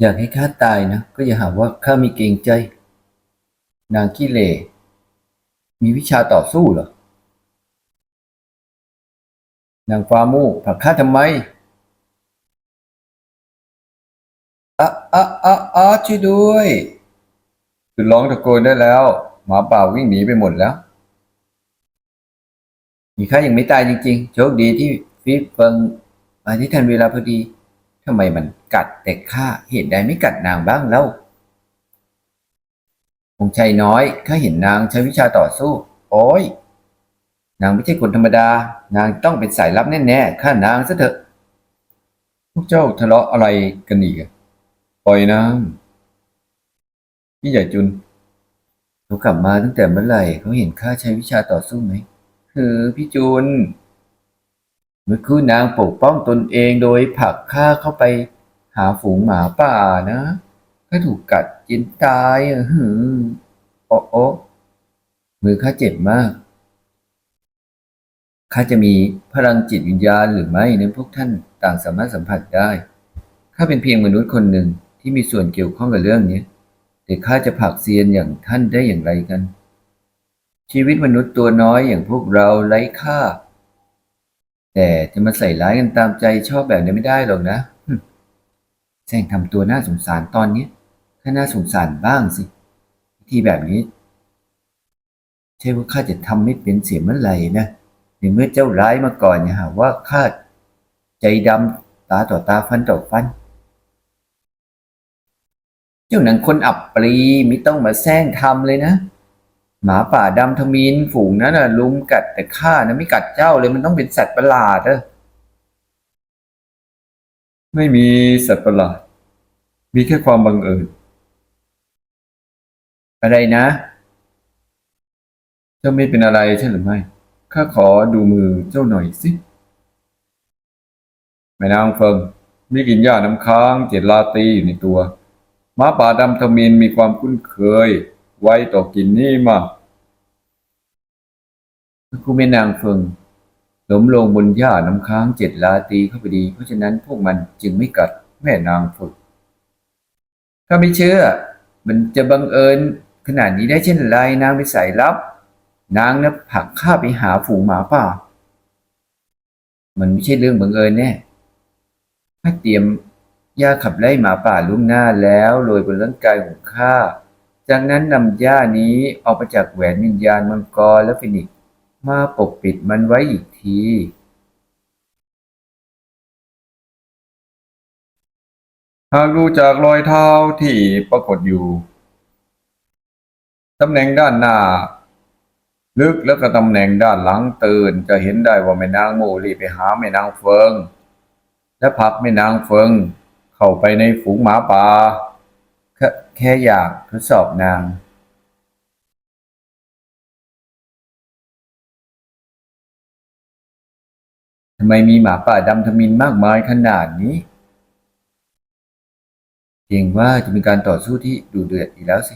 อยากให้ข้าตายนะ ก็อย่าหาว่าข้ามีเกรงใจ นางขี้เหร่มีวิชาต่อสู้เหรอ นางฟ้ามู่ผลักข้าทำไมอะอะอะอะช่วยด้วยคือร้องตะโกนได้แล้ว หมาป่าวิ่งหนีไปหมดแล้ว มีข้ายังไม่ตายจริงๆ โชคดีที่ฟิตเฟิงมาที่ทันเวลาพอดี ทำไมมันกัดแต่ข้าเหตุใดไม่กัดนางบ้างแล้วองค์ชายน้อยข้าเห็นนางใช้วิชาต่อสู้ โอ้ย นางไม่ใช่คนธรรมดา นางต้องเป็นสายลับแน่ๆข้านางซะเถอะ พวกเจ้าทะเลาะอะไรกันอีกปล่อยนางพี่ใหญ่จุนเขากลับมาตั้งแต่เมื่อไหร่เขาเห็นข้าใช้วิชาต่อสู้ไหมคือพี่จุน เมื่อคืนนางปกป้องตนเองโดยผลักข้าเข้าไปหาฝูงหมาป่านะข้าถูกกัดจนตายอะหือโอ้โอ้มือข้าเจ็บมาก ข้าจะมีพลังจิตวิญญาณหรือไม่นั้นพวกท่านต่างสามารถสัมผัสได้ ข้าเป็นเพียงมนุษย์คนหนึ่งที่มีส่วนเกี่ยวข้องกับเรื่องนี้ แต่ข้าจะผลักเซียนอย่างท่านได้อย่างไรกัน ชีวิตมนุษย์ตัวน้อยอย่างพวกเราไร้ค่า แต่จะมาใส่ร้ายกันตามใจชอบแบบนี้ไม่ได้หรอกนะแซงทำตัวน่าสงสารตอนนี้ข้าน่าสงสารบ้างสิวิธีแบบนี้ ใช่ว่าข้าจะทำไม่เป็นเสียเมื่อไหร่นะในเมื่อเจ้าร้ายมาก่อนอย่าหาว่าข้าใจดำตาต่อตาฟันต่อฟัน เจ้าหนังคนอับปรีไม่ต้องมาแซงทำเลยนะ หมาป่าดำทมินฝูงนั้นน่ะลุมกัดแต่ข้านะไม่กัดเจ้าเลยมันต้องเป็นสัตว์ประหลาดเออไม่มีสัตว์ประหลาด มีแค่ความบังเอิญอะไรนะ เจ้าไม่เป็นอะไรใช่หรือไม่ข้าขอดูมือเจ้าหน่อยสิแม่นางเฟิงมีกลินหญ้าน้ำค้างเจ็ดลาตีอยู่ในตัวหมาป่าดำทมินมีความคุ้นเคย ไว้ต่อกินนี้มากครูแม่นางเฟิงล้มลงบนหญ้าน้ำค้างเจ็ดลาตีเข้าไปดี เพราะฉะนั้นพวกมันจึงไม่กัดแม่นางเฟิงถ้าไม่เชื่อ มันจะบังเอิญขนาดนี้ได้เช่นไรนางไปใส่ลับ นางนะผักข้าไปหาฝูงหมาป่า มันไม่ใช่เรื่องบังเอิญแน่ข้าเตรียมยาขับไล่หมาป่าล่วงหน้าแล้วโรยบนร่างกายของข้า จากนั้นนำหญ้านี้ออกมาจากแหวนวิญญาณมังกรและฟินิกมาปกปิดมันไว้อีกที หากดูจากรอยเท้าที่ปรากฏอยู่ ตำแหน่งด้านหน้า ลึกแล้วก็ตำแหน่งด้านหลังตื่น จะเห็นได้ว่าแม่นางโมลีไปหาแม่นางเฟิง และผลักแม่นางเฟิง เข้าไปในฝูงหมาป่า แค่แค่อยากทดสอบนางทำไมมีหมาป่าดำทมินมากมายขนาดนี้เกรงว่าจะเป็นการต่อสู้ที่ดูเดือดอีกแล้วสิ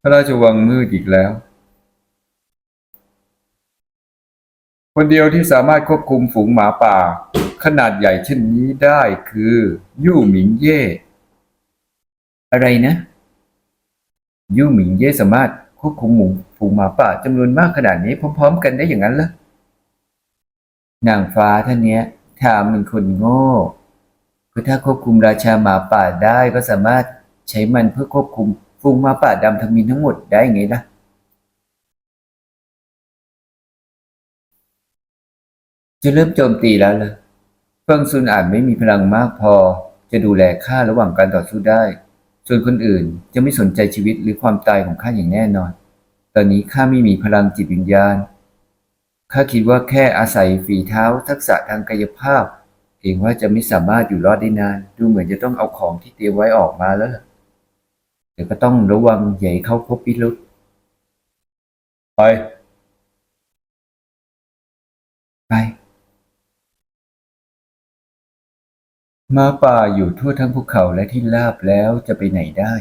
พระราชวังมืดอีกแล้ว คนเดียวที่สามารถควบคุมฝูงหมาป่า ขนาดใหญ่เช่นนี้ได้คือ ยู่หมิงเย่ อะไรนะ ยู่หมิงเย่สามารถควบคุมหมูฝูงหมาป่าจำนวนมากขนาดนี้พร้อมๆกันได้อย่างนั้นเหรอนางฟ้าท่านเนี้ยถามเป็นคนโง่คือถ้าควบคุมราชาหมาป่าได้ก็สามารถใช้มันเพื่อควบคุมฝูงหมาป่าดำทมินทั้งหมดได้ไงล่ะจะเริ่มโจมตีแล้วเลยเฟิงซุนอาจไม่มีพลังมากพอ จะดูแลข้าระหว่างการต่อสู้ได้ ส่วนคนอื่นจะไม่สนใจชีวิตหรือความตายของข้าอย่างแน่นอน ตอนนี้ข้าไม่มีพลังจิตวิญญาณ ข้าคิดว่าแค่อาศัยฝีเท้าทักษะทางกายภาพเองว่าจะไม่สามารถอยู่รอดได้นาน ดูเหมือนจะต้องเอาของที่เตรียมไว้ออกมาแล้วแต่ก็ต้องระวังให้เข้าพบพิรุษไป มาป่าอยู่ทั่วทั้งภูเขาและที่ราบแล้วจะไปไหนได้